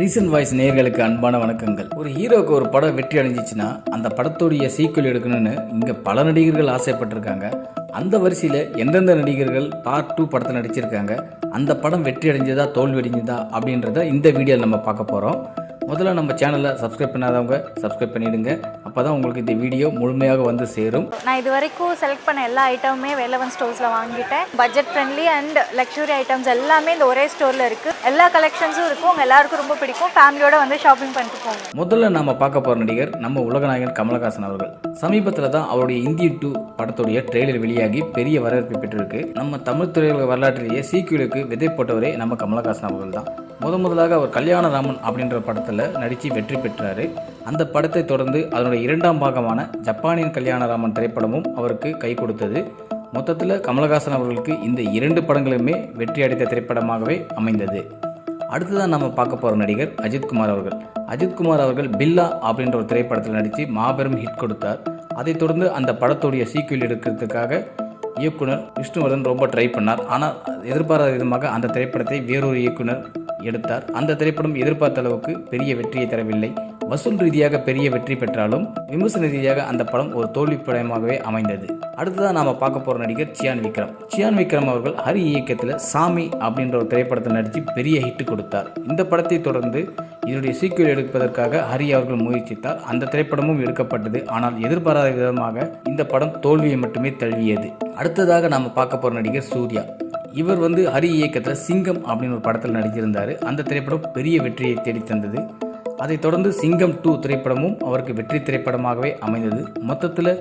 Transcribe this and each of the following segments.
Recent voice நேயர்களுக்கு அன்பான வணக்கங்கள். ஒரு ஹீரோக்கு ஒரு படம் வெற்றி அடைஞ்சிச்சுன்னா அந்த படத்துடைய சீக்குவல் எடுக்கணும்னு இங்கே பல நடிகர்கள் ஆசைப்பட்டிருக்காங்க. அந்த வரிசையில் எந்தெந்த நடிகர்கள் பார்ட் டூ படத்தில் நடிச்சிருக்காங்க? அந்த படம் வெற்றி அடைஞ்சதா தோல்வி அடைஞ்சதா அப்படின்றத இந்த வீடியோவில் நம்ம பார்க்க போகிறோம் முதல்ல நம்ம சேனலை சப்ஸ்கிரைப் பண்ணாதவங்க சப்ஸ்கிரைப் பண்ணிடுங்க. அப்போ தான் உங்களுக்கு இந்த வீடியோ முழுமையாக வந்து சேரும். நான் இது வரைக்கும் செலக்ட் பண்ண எல்லா ஐட்டமுமே வேலவன் ஸ்டோர்ஸில் வாங்கிட்டேன். Budget friendly and luxury items எல்லாமே இந்த ஒரே ஸ்டோரில் இருக்குது எல்லா கலெக்ஷன்ஸும் இருக்கும். உங்கள் எல்லாருக்கும் ரொம்ப பிடிக்கும். ஃபேமிலியோட வந்து ஷாப்பிங் பண்ணிட்டு போங்க. முதல்ல நாம பார்க்க போற நடிகர் நம்ம உலகநாயகன் கமலஹாசன் அவர்கள். சமீபத்தில் தான் அவருடைய இந்திய டூ படத்துடைய ட்ரெய்லர் வெளியாகி பெரிய வரவேற்பை பெற்றிருக்கு. நம்ம தமிழ் திரையுலக வரலாற்றிலேயே சீக்கியலுக்கு விதை போட்டவரே நம்ம கமலஹாசன் அவர்கள் தான். முத முதலாக அவர் கல்யாணராமன் அப்படின்ற படத்தில் நடித்து வெற்றி பெற்றார். அந்த படத்தை தொடர்ந்து அதனுடைய இரண்டாம் பாகமான ஜப்பானின் கல்யாணராமன் திரைப்படமும் அவருக்கு கை கொடுத்தது. மொத்தத்தில் கமலஹாசன் அவர்களுக்கு இந்த இரண்டு படங்களுமே வெற்றி அடைத்த திரைப்படமாகவே அமைந்தது. அடுத்ததான் நம்ம பார்க்க போகிற நடிகர் அஜித்குமார் அவர்கள். அஜித்குமார் அவர்கள் பில்லா அப்படின்ற ஒரு திரைப்படத்தில் நடித்து மாபெரும் ஹிட் கொடுத்தார். அதைத் தொடர்ந்து அந்த படத்துடைய சீக்குவல் எடுக்கிறதுக்காக இயக்குனர் விஷ்ணுவர்தன் ரொம்ப ட்ரை பண்ணார். ஆனால் எதிர்பாராத விதமாக அந்த திரைப்படத்தை வேறொரு இயக்குனர் எடுத்தார். அந்த திரைப்படம் எதிர்பார்த்த அளவுக்கு பெரிய வெற்றியை தரவில்லை. வசூல் ரீதியாக பெரிய வெற்றி பெற்றாலும் விமர்சன ரீதியாக அந்த படம் ஒரு தோல்வி படமாகவே அமைந்தது. அடுத்ததாக நாம பார்க்க போகிற நடிகர் சியான் விக்ரம். சியான் விக்ரம் அவர்கள் ஹரி இயக்கத்தில் சாமி அப்படின்ற ஒரு திரைப்படத்தில் நடித்து பெரிய ஹிட் கொடுத்தார். இந்த படத்தை தொடர்ந்து இதனுடைய சீக்குவல் எடுப்பதற்காக ஹரி அவர்கள் முயற்சித்தார். அந்த திரைப்படமும் எடுக்கப்பட்டது. ஆனால் எதிர்பாராத விதமாக இந்த படம் தோல்வியை மட்டுமே தழுவியது. அடுத்ததாக நாம் பார்க்க போகிற நடிகர் சூர்யா. இவர் வந்து ஹரி இயக்கத்தில் சிங்கம் அப்படின்னு ஒரு படத்தில் நடித்திருந்தார் அந்த திரைப்படம் பெரிய வெற்றியை தேடித்தந்தது. அதைத் தொடர்ந்து சிங்கம் டூ திரைப்படமும் அவருக்கு வெற்றி திரைப்படமாகவே அமைந்தது. மொத்தத்தில்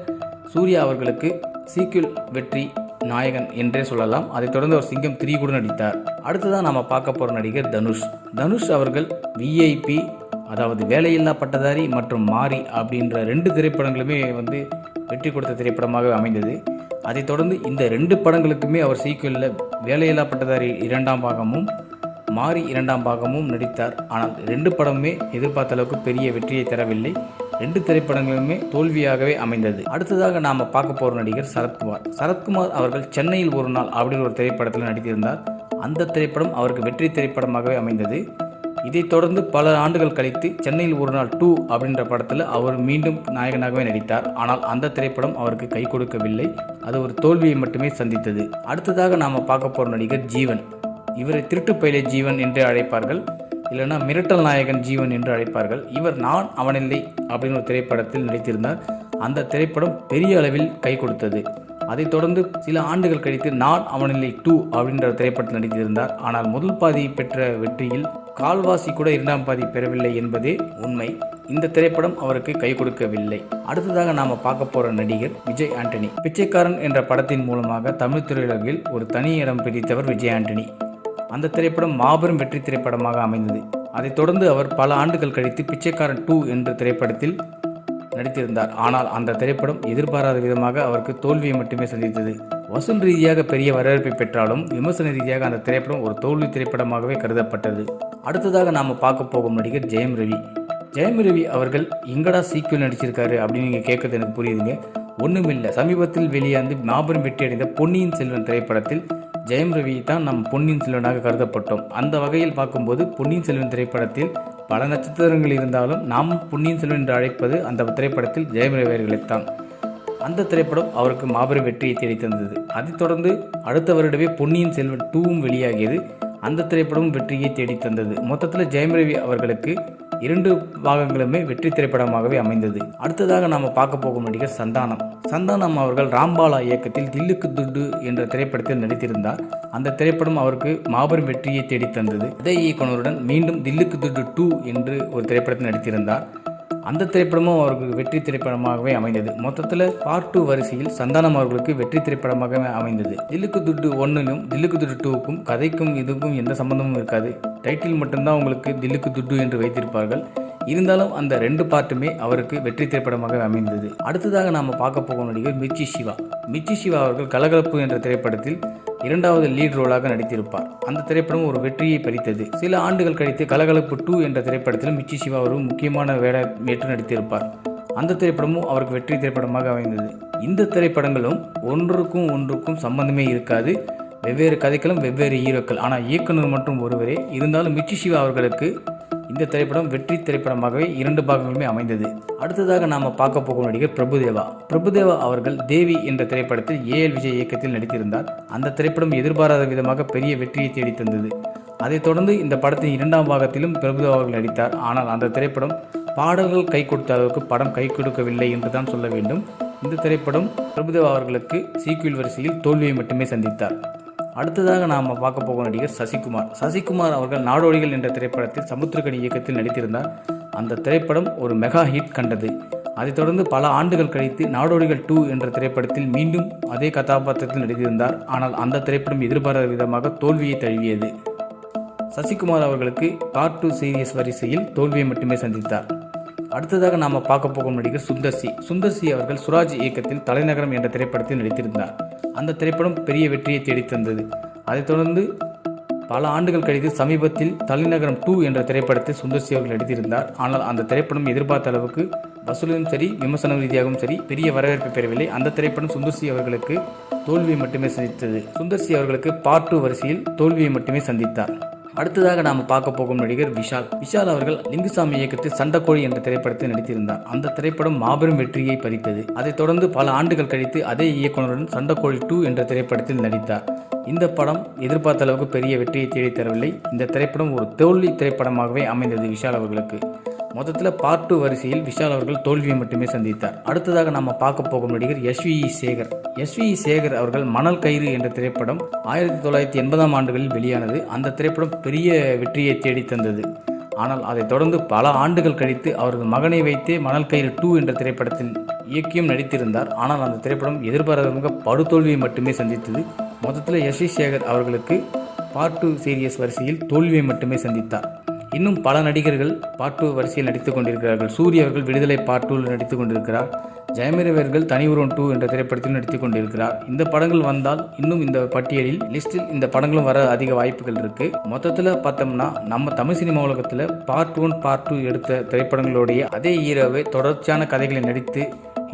சூர்யா அவர்களுக்கு சீக்கிள் வெற்றி நாயகன் என்றே சொல்லலாம். அதைத் தொடர்ந்து அவர் சிங்கம் த்ரீ கூட நடித்தார். அடுத்ததான் நாம் பார்க்க போகிற நடிகர் தனுஷ். தனுஷ் அவர்கள் விஐபி அதாவது வேலையில்லா பட்டதாரி மற்றும் மாரி அப்படின்ற ரெண்டு திரைப்படங்களுமே வந்து வெற்றி கொடுத்த திரைப்படமாகவே அமைந்தது. அதைத் தொடர்ந்து இந்த ரெண்டு படங்களுக்குமே அவர் சீக்குவலில் வேலையில்லா பட்டதாரி இரண்டாம் பாகமும் மாறி இரண்டாம் பாகமும் நடித்தார். ஆனால் ரெண்டு படமுமே எதிர்பார்த்த அளவுக்கு பெரிய வெற்றியை தரவில்லை. ரெண்டு திரைப்படங்களுமே தோல்வியாகவே அமைந்தது. அடுத்ததாக நாம் பார்க்க போகிற நடிகர் சரத்குமார். சரத்குமார் அவர்கள் சென்னையில் ஒரு நாள் அப்படின்னு ஒரு திரைப்படத்தில் நடித்திருந்தார். அந்த திரைப்படம் அவருக்கு வெற்றி திரைப்படமாகவே அமைந்தது. இதைத் தொடர்ந்து பல ஆண்டுகள் கழித்து சென்னையில் ஒரு நாள் டூ அப்படின்ற படத்தில் அவர் மீண்டும் நாயகனாகவே நடித்தார். ஆனால் அந்த திரைப்படம் அவருக்கு கை கொடுக்கவில்லை. அது ஒரு தோல்வியை மட்டுமே சந்தித்தது. அடுத்ததாக நாம் பார்க்க போகிற நடிகர் ஜீவன். இவரை திருட்டுப்பயலை ஜீவன் என்று அழைப்பார்கள். இல்லைனா மிரட்டல் நாயகன் ஜீவன் என்று அழைப்பார்கள். இவர் நான் அவனில்லை அப்படின்னு ஒரு திரைப்படத்தில் நடித்திருந்தார். அந்த திரைப்படம் பெரிய அளவில் கை கொடுத்தது. அதைத் தொடர்ந்து சில ஆண்டுகள் கழித்து நான் அவனில்லை டூ அப்படின்ற திரைப்படத்தில் நடித்திருந்தார். ஆனால் முதல் பாதி பெற்ற வெற்றியில் கால்வாசி கூட இரண்டாம் பாதி பெறவில்லை என்பதே உண்மை. இந்த திரைப்படம் அவருக்கு கை கொடுக்கவில்லை. அடுத்ததாக நாம பார்க்க போற நடிகர் விஜய் ஆண்டனி. பிச்சைக்காரன் என்ற படத்தின் மூலமாக தமிழ் திரையுலகில் ஒரு தனி இடம் பிடித்தவர் விஜய் ஆண்டனி. அந்த திரைப்படம் மாபெரும் வெற்றி திரைப்படமாக அமைந்தது. அதைத் தொடர்ந்து அவர் பல ஆண்டுகள் கழித்து பிச்சைக்காரன் டூ என்ற திரைப்படத்தில் நடித்திருந்தார். ஆனால் அந்த திரைப்படம் எதிர்பாராத விதமாக அவருக்கு தோல்வியை மட்டுமே சந்தித்தது. வசூல் ரீதியாக பெரிய வரவேற்பை பெற்றாலும் விமர்சன ரீதியாக அந்த திரைப்படம் ஒரு தோல்வி திரைப்படமாகவே கருதப்பட்டது. அடுத்ததாக நாம் பார்க்க போகும் நடிகர் ஜெயம் ரவி. ஜெயம் ரவி அவர்கள் எங்கடா சீக்கிரம் நடிச்சிருக்காரு அப்படின்னு நீங்கள் கேட்கறது எனக்கு புரியுதுங்க. ஒன்றுமில்லை சமீபத்தில் வெளியாந்து மாபெரும் வெற்றி அடைந்த பொன்னியின் செல்வன் திரைப்படத்தில் ஜெயம் ரவி தான் நம் பொன்னியின் செல்வனாக கருதப்பட்டோம். அந்த வகையில் பார்க்கும்போது பொன்னியின் செல்வன் திரைப்படத்தில் பல நட்சத்திரங்கள் இருந்தாலும் நாம் பொன்னியின் செல்வன் என்று அழைப்பது அந்த திரைப்படத்தில் ஜெயம் ரவி அந்த திரைப்படம் அவருக்கு மாபெரும் வெற்றியை தேடி தந்தது. அதைத் தொடர்ந்து அடுத்த வருடமே பொன்னியின் செல்வன் டூவும் வெளியாகியது. அந்த திரைப்படமும் வெற்றியை தேடி தந்தது. மொத்தத்தில் ஜெயம் ரவி அவர்களுக்கு இரண்டு பாகங்களுமே வெற்றி திரைப்படமாகவே அமைந்தது. அடுத்ததாக நாம் பார்க்க போகும் நடிகர் சந்தானம். சந்தானம் அவர்கள் ராம்பாலா இயக்கத்தில் தில்லுக்கு துட்டு என்ற திரைப்படத்தில் நடித்திருந்தார். அந்த திரைப்படம் அவருக்கு மாபெரும் வெற்றியை தேடித்தந்தது. அதே இயக்குனருடன் மீண்டும் தில்லுக்கு துட்டு டூ என்று ஒரு திரைப்படத்தில் நடித்திருந்தார். அந்த திரைப்படமும் அவருக்கு வெற்றி திரைப்படமாகவே அமைந்தது. மொத்தத்தில் பார்ட் டூ வரிசையில் சந்தானம் அவர்களுக்கு வெற்றி திரைப்படமாகவே அமைந்தது. தில்லுக்கு துட்டு ஒன்னிலும் தில்லுக்கு துட்டு டூவுக்கும் கதைக்கும் இதுக்கும் எந்த சம்பந்தமும் இருக்காது. டைட்டில் மட்டும்தான் உங்களுக்கு தில்லுக்கு துட்டு என்று வைத்திருப்பார்கள். இருந்தாலும் அந்த ரெண்டு பார்ட்டுமே அவருக்கு வெற்றி திரைப்படமாக அமைந்தது. அடுத்ததாக நாம் பார்க்க போகும் நடிகர் மிர்ச்சி சிவா. மிர்ச்சி சிவா அவர்கள் கலகலப்பு என்ற திரைப்படத்தில் இரண்டாவது லீட் ரோலாக நடித்திருப்பார். அந்த திரைப்படம் ஒரு வெற்றியை பறித்தது. சில ஆண்டுகள் கழித்து கலகலப்பு டூ என்ற திரைப்படத்தில் மிச்சி சிவா ஒரு முக்கியமான வேடமேற்று நடித்திருப்பார். அந்த திரைப்படமும் அவருக்கு வெற்றி திரைப்படமாக அமைந்தது. இந்த திரைப்படங்களும் ஒன்றுக்கும் ஒன்றுக்கும் சம்பந்தமே இருக்காது. வெவ்வேறு கதைகளும் வெவ்வேறு ஹீரோக்கள் ஆனால் இயக்குனர் மற்றும் ஒருவரே இருந்தாலும் மிச்சி சிவா அவர்களுக்கு இந்த திரைப்படம் வெற்றி திரைப்படமாகவே இரண்டு பாகங்களுமே அமைந்தது. அடுத்ததாக நாம் பார்க்க போகும் நடிகர் பிரபுதேவா. பிரபுதேவா அவர்கள் தேவி என்ற திரைப்படத்தில் ஏஎல் விஜய் இயக்கத்தில் நடித்திருந்தார். அந்த திரைப்படம் எதிர்பாராத விதமாக பெரிய வெற்றியை தேடி தந்தது அதைத் தொடர்ந்து இந்த படத்தின் இரண்டாம் பாகத்திலும் பிரபுதேவா அவர்கள் நடித்தார். ஆனால் அந்த திரைப்படம் பாடல்கள் கை கொடுத்த அளவுக்கு படம் கை கொடுக்கவில்லை என்று தான் சொல்ல வேண்டும். இந்த திரைப்படம் பிரபுதேவா அவர்களுக்கு சீக்குவல் வரிசையில் தோல்வியை மட்டுமே சந்தித்தார். அடுத்ததாக நாம் பார்க்க போகும் நடிகர் சசிகுமார். சசிகுமார் அவர்கள் நாடோடிகள் என்ற திரைப்படத்தில் சமுத்திரக்கணி இயக்கத்தில் நடித்திருந்தார். அந்த திரைப்படம் ஒரு மெகா ஹிட் கண்டது. அதைத் தொடர்ந்து பல ஆண்டுகள் கழித்து நாடோடிகள் டூ என்ற திரைப்படத்தில் மீண்டும் அதே கதாபாத்திரத்தில் நடித்திருந்தார். ஆனால் அந்த திரைப்படம் எதிர்பாராத விதமாக தோல்வியை தழுவியது. சசிகுமார் அவர்களுக்கு பார்ட் டூ சீரியஸ் வரிசையில் தோல்வியை மட்டுமே சந்தித்தார். அடுத்ததாக நாம் பார்க்க போகும் நடிகர் சுந்தர்சி சுந்தர்சி அவர்கள் சுராஜ் இயக்கத்தில் தலைநகரம் என்ற திரைப்படத்தில் நடித்திருந்தார். அந்த திரைப்படம் பெரிய வெற்றியை தேடித்தந்தது. அதைத் தொடர்ந்து பல ஆண்டுகள் கழித்து சமீபத்தில் தலைநகரம் டூ என்ற திரைப்படத்தை சுந்தர்சி அவர்கள் நடித்திருந்தார் ஆனால் அந்த திரைப்படம் எதிர்பார்த்த அளவுக்கு வசூலும் சரி விமர்சன ரீதியாகவும் சரி பெரிய வரவேற்பை பெறவில்லை. அந்த திரைப்படம் சுந்தர்சி அவர்களுக்கு தோல்வியை மட்டுமே சந்தித்தது. சுந்தர்சி அவர்களுக்கு பார்ட் டூ வரிசையில் தோல்வியை மட்டுமே சந்தித்தார். அடுத்ததாக நாம் பார்க்க போகும் நடிகர் விஷால். விஷால் அவர்கள் லிங்குசாமி இயக்கத்தில் சண்டக்கோழி என்ற திரைப்படத்தில் நடித்திருந்தார். அந்த திரைப்படம் மாபெரும் வெற்றியை பறித்தது. அதைத் தொடர்ந்து பல ஆண்டுகள் கழித்து அதே இயக்குனருடன் சண்டக்கோழி டூ என்ற திரைப்படத்தில் நடித்தார். இந்த படம் எதிர்பார்த்த அளவுக்கு பெரிய வெற்றியை தேடித்தரவில்லை இந்த திரைப்படம் ஒரு தோல்வி திரைப்படமாகவே அமைந்தது விஷால் அவர்களுக்கு. மொத்தத்தில் பார்ட் டூ வரிசையில் விஷால் அவர்கள் தோல்வியை மட்டுமே சந்தித்தார். அடுத்ததாக நம்ம பார்க்க போகும் நடிகர் எஸ்வி சேகர். எஸ்வி சேகர் அவர்கள் மணல் கயிறு என்ற திரைப்படம் ஆயிரத்தி தொள்ளாயிரத்தி எண்பதாம் ஆண்டுகளில் வெளியானது. அந்த திரைப்படம் பெரிய வெற்றியை தேடித் தந்தது. ஆனால் அதைத் தொடர்ந்து பல ஆண்டுகள் கழித்து அவரது மகனை வைத்தே மணல் கயிறு டூ என்ற திரைப்படத்தில் இயக்கியும் நடித்திருந்தார். ஆனால் அந்த திரைப்படம் எதிர்பாராதவங்க படுதோல்வியை மட்டுமே சந்தித்தது. மொத்தத்தில் எஸ்வி சேகர் அவர்களுக்கு பார்ட் டூ சீரியஸ் வரிசையில் தோல்வியை மட்டுமே சந்தித்தார். இன்னும் பல நடிகர்கள் பார்ட் டூ வரிசையில் நடித்துக் கொண்டிருக்கிறார்கள். சூரிய அவர்கள் விடுதலை பார்ட் டூவில் நடித்துக் கொண்டிருக்கிறார். ஜெயமீர் அவர்கள் தனி உருவம் டூ என்ற திரைப்படத்தில் நடித்துக் கொண்டிருக்கிறார். இந்த படங்கள் வந்தால் இன்னும் இந்த பட்டியலில் லிஸ்டில் இந்த படங்களும் வர அதிக வாய்ப்புகள் இருக்கு. மொத்தத்தில் பார்த்தோம்னா நம்ம தமிழ் சினிமா உலகத்தில் பார்ட் ஒன் பார்ட் டூ எடுத்த திரைப்படங்களுடைய அதே ஹீரோவை தொடர்ச்சியான கதைகளை நடித்து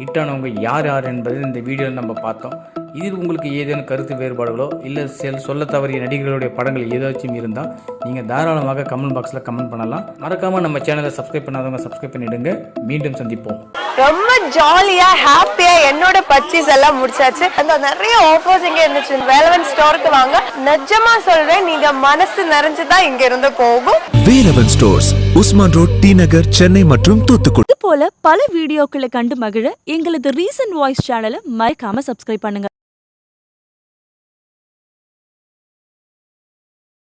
ஹிட்டானவங்க யார் யார் என்பது இந்த வீடியோவில் நம்ம பார்த்தோம். இதில் உங்களுக்கு ஏதேனும் கருத்து வேறுபாடுகளோ இல்லை செல் சொல்ல தவறிய நடிகர்களுடைய படங்கள் ஏதாச்சும் இருந்தால் நீங்கள் தாராளமாக கமெண்ட் பாக்ஸில் கமெண்ட் பண்ணலாம். மறக்காமல் நம்ம சேனலை சப்ஸ்கிரைப் பண்ணாதவங்க சப்ஸ்கிரைப் பண்ணிடுங்க. மீண்டும் சந்திப்போம். ரொம்ப ஜாலியா ஹாப்பியா என்னோட பர்ச்சேஸ் எல்லாம் முடிச்சாச்சு. அந்த நிறைய ஆஃபர்ஸ் இங்க இருந்துச்சு. வேலவன் ஸ்டோருக்கு வாங்க. நிஜமா சொல்றேன் நீங்க மனசு நிறைஞ்சுதான் இங்க இருந்து போகும். Velavan stores Usman road T Nagar Chennai மற்றும் தூத்துக்குடி. இது போல பல வீடியோக்களை கண்டு மகிழ எங்களது ரீசன்ட் வாய்ஸ் சேனலை மறக்காம சப்ஸ்கிரைப் பண்ணுங்க.